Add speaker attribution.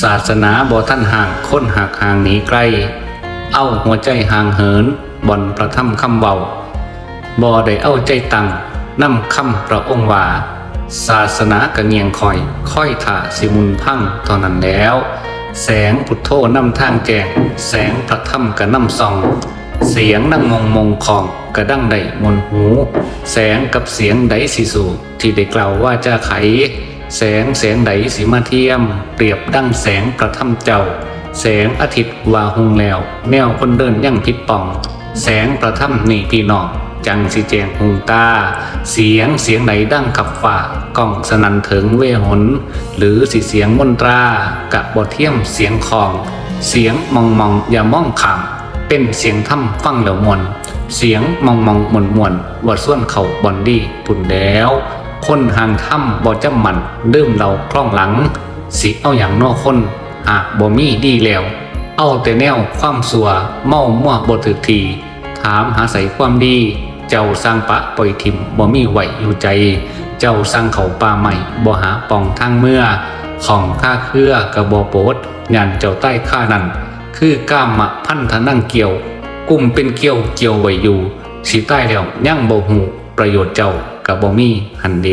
Speaker 1: ศาสนาบ่ท่านห่างค้นหักห่างหนีไกล เอาหัวใจห่างเหินบ่อนประทับคำเบาบ่ได้เอาใจตังนำคำพระองค์ว่าศาสนากระเงียงคอยค่อยถ่าสิมุนพังเท่านั้นแล้ว แสงพุทโธนำทางแจงแสงพระธรรมกระนำส่อง เสียงนั่งมงมงของกระดั้งใดมนหู แสงกับเสียงใดสิสู่ที่ได้กล่าวว่าจะไข แสงแสงใดสิมาเทียม เปรียบดั้งแสงประทับเจ้า แสงอาทิตย์วาหงแล้ว แนวคนเดินยังพิดป่อง แสงประทับนี่พี่น้องจังสิแจงหงตา เสียงเสียงใดดังขับฝ่ากล้องสนันเถิงเวหน หรือสิเสียงมนตรากะบ่เทียมเสียงของ เสียงมองมองอย่ามองขามเป็นเสียงถ้ำฟังแล้วมวนเสียงมองมองมวนมวนว่าส่วนเขาบอนดี้ปุ่นแล้ว คนห่างถ้ำบ่จำมันเริ่มเราคล่องหลัง สิเอาอย่างนอกคนหากบ่มีดีแล้ว เอาแต่แนวความสัวเมามั่วบ่ถึกที ถามหาใส่ความดี เจ้าสร้างปะปล่อยทิมบ่มีไหวอยู่ใจ เจ้าสร้างเขาป่าใหม่บ่หาปองทางเมื่อ ของข้าเครือกระบอโปดงานเจ้าใต้ข้านั้นคือก้ามะพันธนั่งเกี่ยวกุ้มเป็นเกี่ยวเกี่ยวไว้อยู่ สิใต้แล้วยั่งบ่หูประโยชน์เจ้า กับบ่มีหันเด